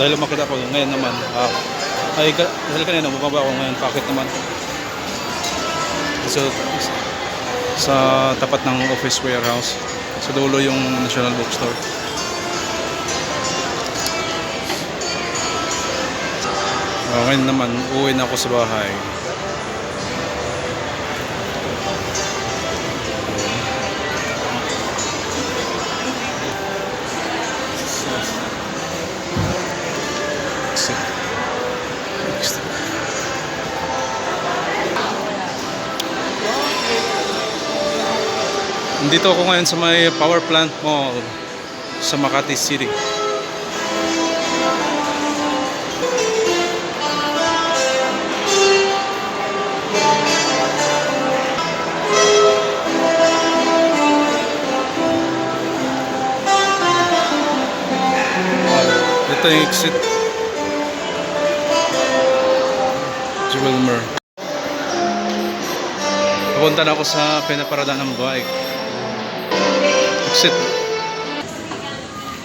dahil makita ko ngayon naman, ah, ay, dahil kanina bumaba ako ngayon, bakit naman? So, sa tapat ng office warehouse, sa dulo yung National Bookstore. Oh, ngayon naman, uwi na ako sa bahay. Nandito ako ngayon sa may power plant mall sa Makati City. Ito yung exit. Jewelmer. Pupunta na ako sa pinaparada ng bike. Exit.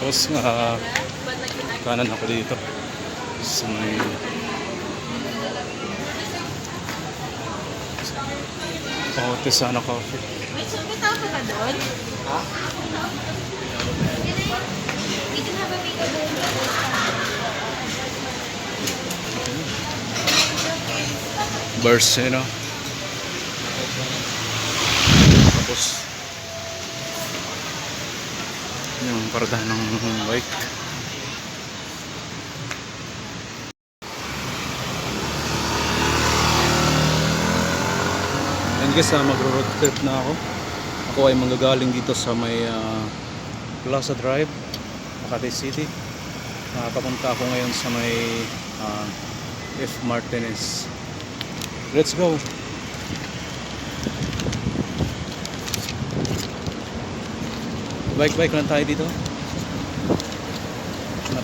Tapos uh, kanan ako dito. Sa may... Oh, Tisana Coffee. May sumit ako ka doon? Ha? We can have a makeup Barseno. Tapos yung paradahan ng bike. And guys, uh, magro-road trip na ako. Ako ay manggagaling dito sa may ah, Plaza Drive, Makati City. Uh, papunta ako ngayon sa may ah, F. Martinez. Let's go. Bike-bike lang tayo dito.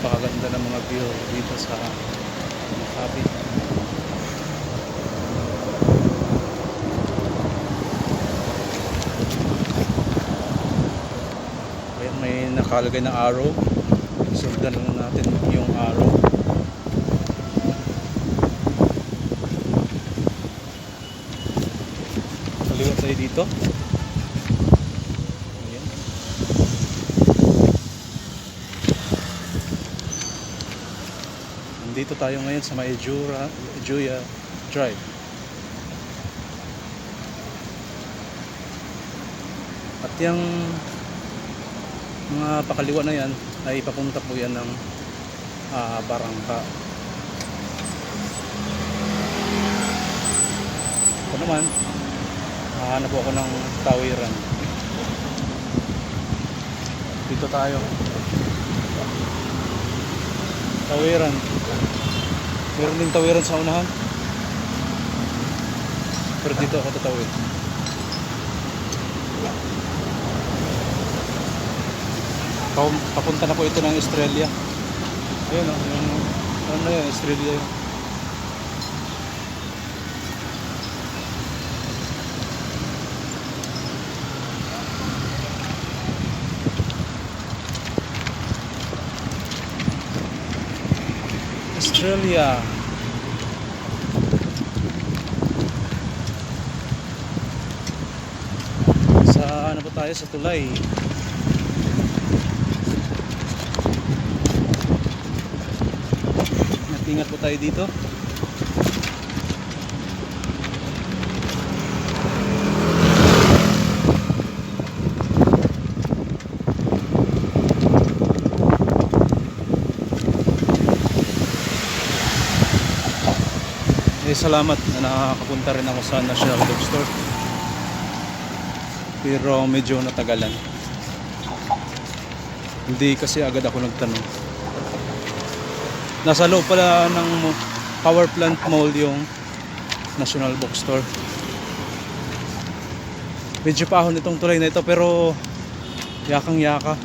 Napakaganda ng mga view dito sa Makati. Ayan, may nakalagay na arrow. Sundan lang natin yung arrow. Kaliwa tayo dito. Nandito tayo ngayon sa may Jura, Juya Drive. At yung mga pakaliwa na yan ay papunta po yan ng ah, Barangka. Ito naman, Hahanap po ako ng tawiran. Dito tayo. Tawiran. Meron din tawiran sa unahan. Pero dito ako tatawid. Pa- Papunta na po ito ng Australia. Ayun o, yung, ano na yun, Australia yun. Australia. Sa ano po tayo sa tulay. Natingat po tayo dito. Salamat na nakakapunta rin ako sa National Bookstore. Pero medyo natagalan. Hindi kasi agad ako nagtanong. Nasa loob pala ng power plant mall yung National Bookstore. Medyo paahon itong tulay na ito pero yakang yaka.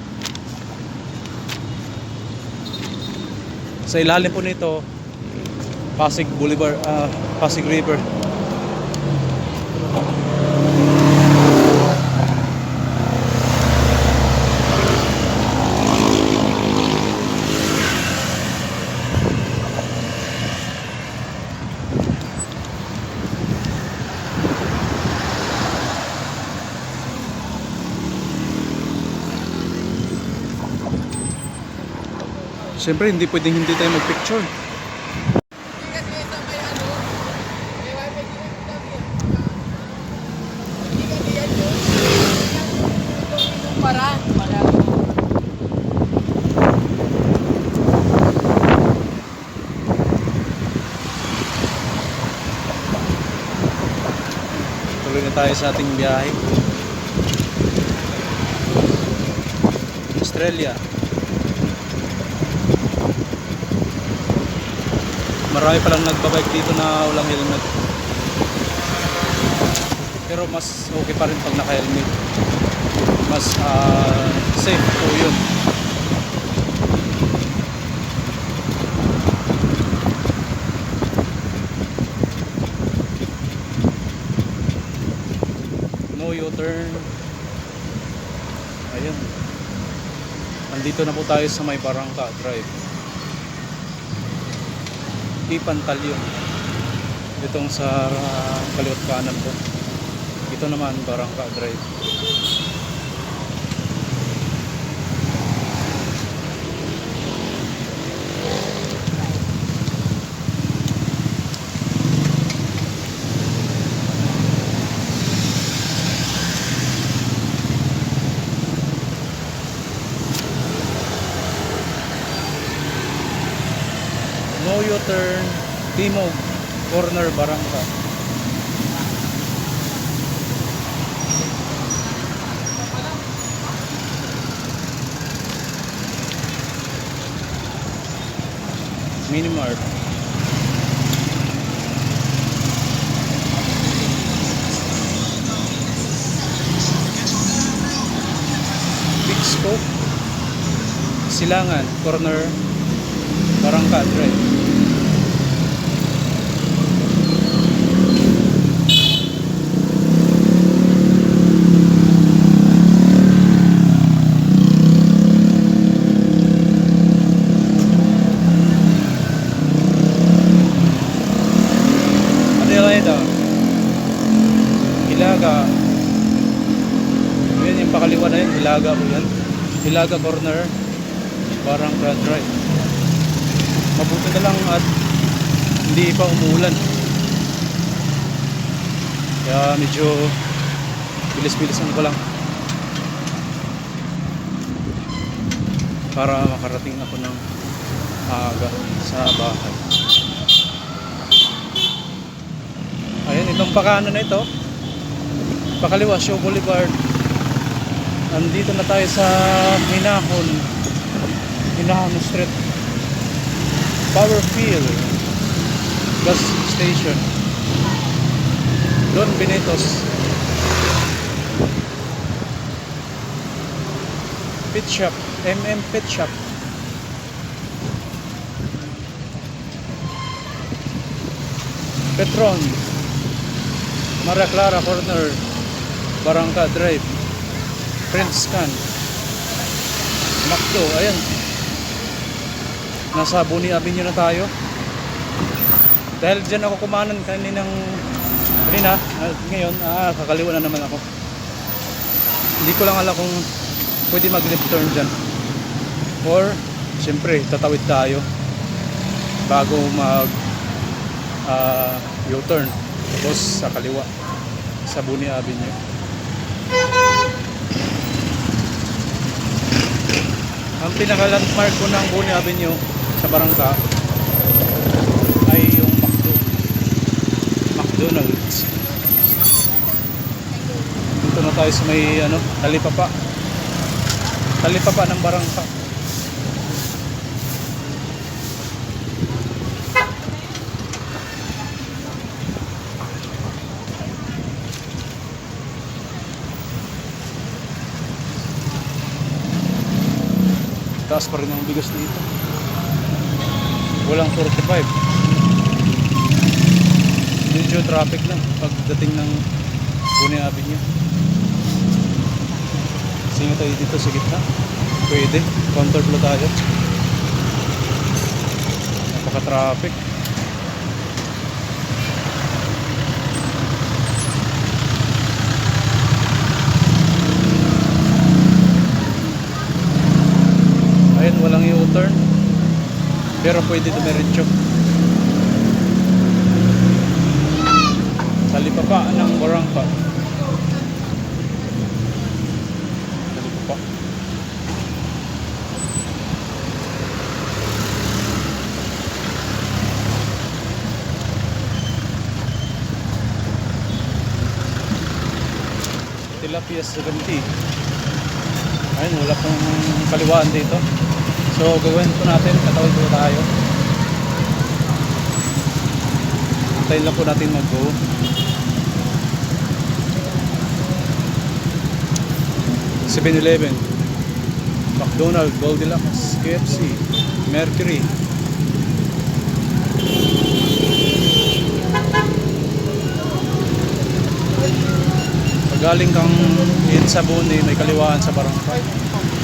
Sa ilalim po nito Pasig Boulevard, uh, Pasig River. Siyempre, hindi pwedeng hindi tayo magpicture. Tayo sa ating biyahe. Australia. Marami palang nagbabike dito na walang helmet. Pero mas okay pa rin pag naka-helmet. Mas ah, safe po yun. No U-turn. Ayun. Nandito na po tayo sa may Barangka Drive. Ipantal yun. Itong sa uh, kaliwat kanan po. Ito naman Barangka Drive. No U-turn. Timog. Corner Barangka. Minimart. Big Scope. Silangan. Corner. Barangka Drive. Adelaida. Hilaga. Yan yung pakaliwa na yun. Hilaga po yan. Hilaga corner. Barangka Drive. Mabuti na lang at hindi pa umuulan. Kaya medyo bilis-bilisan ko lang. Para makarating ako ng maaga sa bahay. Ayun, itong pakanan na ito. Pakaliwa, Show Boulevard. Nandito na tayo sa Hinahon. Hinahon Street. Power Field. Gas Station. Don Benitos. Pit Shop. MM Pit Shop. Petron. Mara Clara Corner. Barangka Drive. Prince Scan. Macdo. Ayan. Nasa Buni Avenue na tayo. Dahil dyan ako kumanan kaninang kanina, at ngayon, ah, kakaliwa na naman ako. Hindi ko lang alam kung pwede mag left turn dyan. Or, siyempre, tatawid tayo bago mag ah, U-turn. Tapos sa kaliwa sa Buni Avenue. Ang pinaka-landmark ko ng Buni Avenue sa Barangka ay yung McDo. McDonald's. Dito na tayo sa may ano, talipapa. Talipapa ng Barangka. Taas pa rin ang bigas dito. Walang 45. Medyo traffic lang pagdating ng Pune Avenue. Sino tayo dito sa gitna? Pwede. Counter flow tayo. Napaka-traffic. Ayun, walang U-turn. Pero pwede dumiretso. Talipapa ng Barangka. Talipapa. Tilapia 70. Ayun, wala pong kaliwaan dito. So, gagawin po natin, katawid po tayo. Tayo lang po natin mag-go. Seven Eleven, McDonald, Goldilocks, KFC, Mercury. Pag kang in sa Buni, may kaliwaan sa barangay.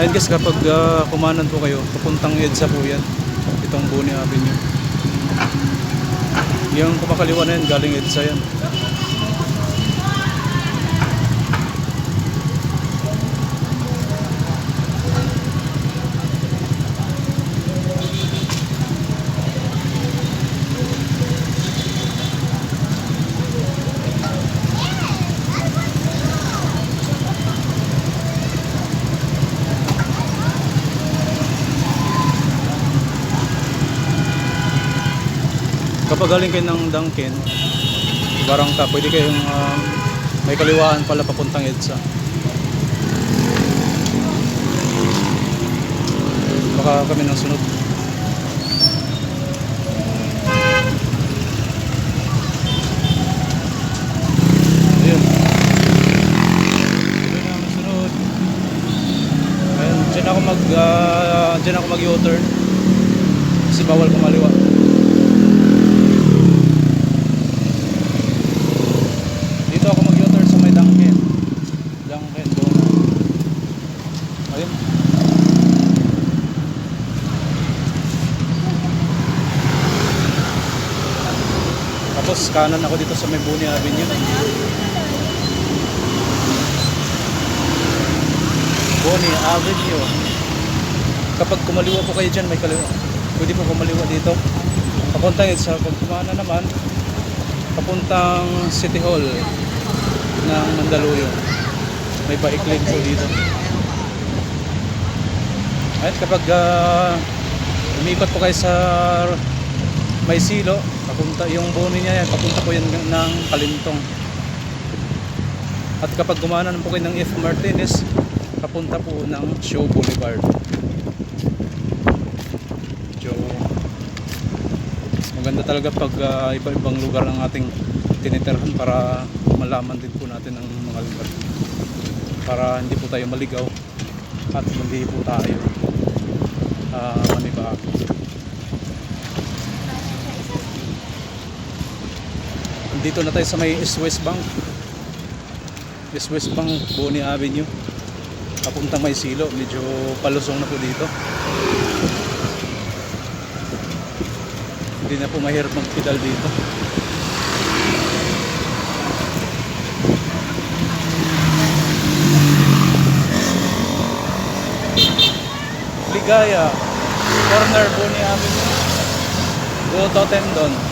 Ayun guys, kapag uh, kumanan po kayo, papuntang EDSA po yan. Itong Buni Avenue. Yung kumakaliwa na yan, galing EDSA yan. Kapag galing kayo ng Dunkin, Barangka, pwede kayong ah, may kaliwaan pala papuntang EDSA. Baka kami ng sunod. Ayun. Na ang sunod. Ayun, ako mag, ah, dyan ako mag U-turn. Kasi bawal kumaliwa. Dito ako mag-U-turn sa may Dunkin. Dunkin doon. Ayun. Tapos kanan ako dito sa may Buni Avenue. Buni Avenue. Kapag kumaliwa po kayo dyan, may kaliwa. Pwede po kumaliwa dito. Papunta yun sa pagkumana naman, papuntang City Hall ng Mandaluyong. May paikling po dito. At kapag uh, umikot po kayo sa may silo, papunta yung boni niya yan, papunta po yan ng Kalintong. At kapag gumana po kayo ng F. Martinez, papunta po ng Show Boulevard. So, maganda talaga pag ah, iba-ibang lugar ng ating tinitirhan para malaman din po natin ang mga lugar para hindi po tayo maligaw at hindi po tayo uh, manibago dito na tayo sa may East West Bank. East West Bank Boni Avenue. Papuntang may silo medyo palusong na po dito. Hindi na po mahirap magpedal dito. Ligaya corner Boni Avenue. Go to Tendon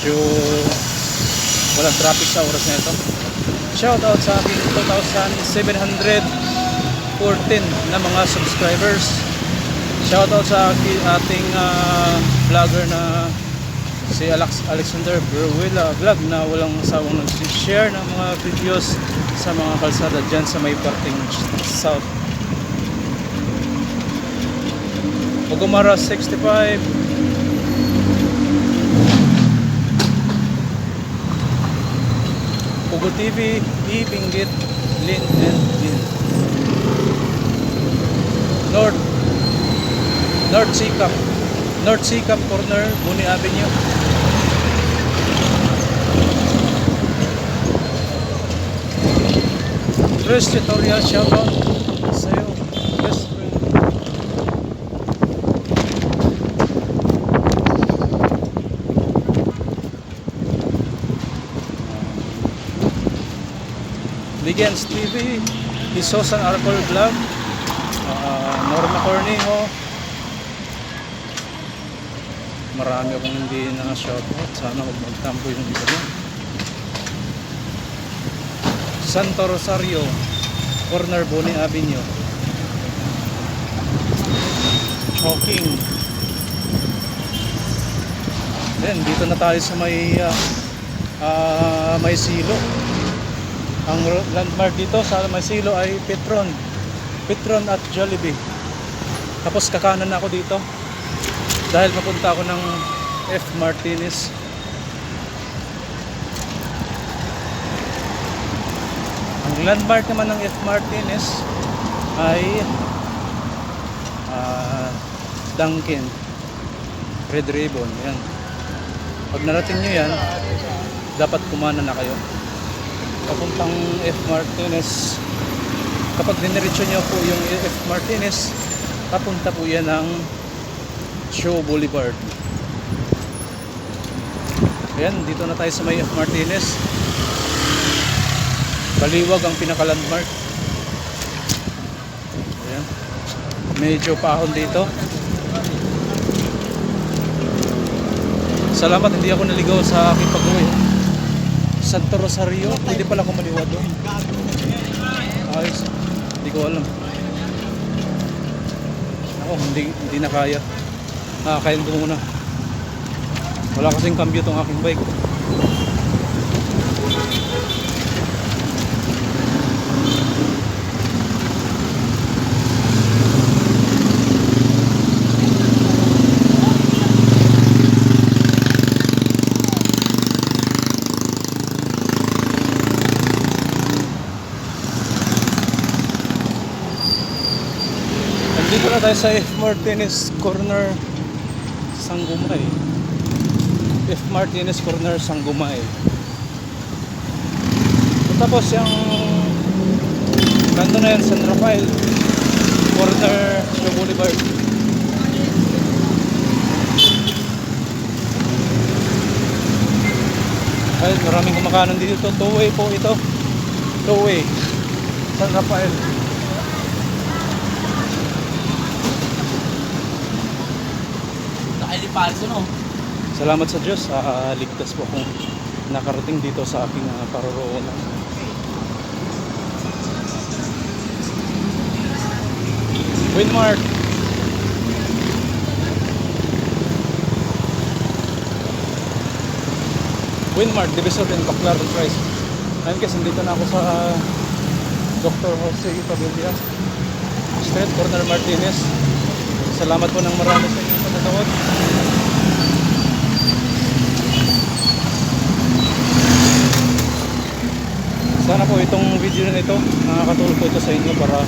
medyo walang traffic sa oras na ito. Shout out sa ating 2,714 na mga subscribers. Shout out sa ating ah, vlogger na si Alex Alexander Berwilla vlog na walang sawang nag-share ng mga videos sa mga kalsada dyan sa may parting south. Ogumara 65 Pugo TV, Ibinggit, Lin and Lin. North North Sikap North Sikap Corner, Buni Avenue. Chris Tutorial, shoutout Ligens TV, Isosan Arcol Vlog, ah, Norma Cornejo. Marami akong hindi na shoutout. Sana huwag magtampo yung iba mo. Santo Rosario, Corner Boni Avenue. Shocking. Then, dito na tayo sa may ah, ah, may silo. Ang landmark dito sa may silo ay Petron. Petron at Jollibee. Tapos kakanan na ako dito. Dahil papunta ako ng F. Martinez. Ang landmark naman ng F. Martinez ay ah, Dunkin. Red Ribbon. Yan. Pag narating nyo yan, dapat kumana na kayo. Papuntang F. Martinez. Kapag diniretso nyo po yung F. Martinez, papunta po yan ng Show Boulevard. Ayan, dito na tayo sa may F. Martinez. Baliwag ang pinaka-landmark. Ayan. Medyo paahon dito. Salamat hindi ako naligaw sa aking pag-uwi. Santo Rosario, pwede pala ako maliwa doon. Ayos. Hindi ko alam. Ako, hindi, hindi na kaya. Nakakain ko muna. Wala kasing cambio tong aking bike. Nandito na tayo sa F. Martinez Corner Sangumay. F. Martinez Corner Sangumay. Tapos yung nandun na yan San Rafael Corner Show Boulevard. Ay, maraming kumakanan dito. Two-way po ito. Two-way. San Rafael. Ko no. Salamat sa Diyos, ah, ligtas po akong nakarating dito sa aking uh, paroroonan. Winmark. Winmark, Divisor in Baclaran Price. Ayun guys, nandito na ako sa ah, Dr. Jose Pabilia. Street Corner Martinez. Salamat po ng marami sa inyong pagkatawad. Sana po itong video na ito nakakatulong po ito sa inyo para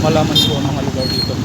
malaman po ang mga lugar dito.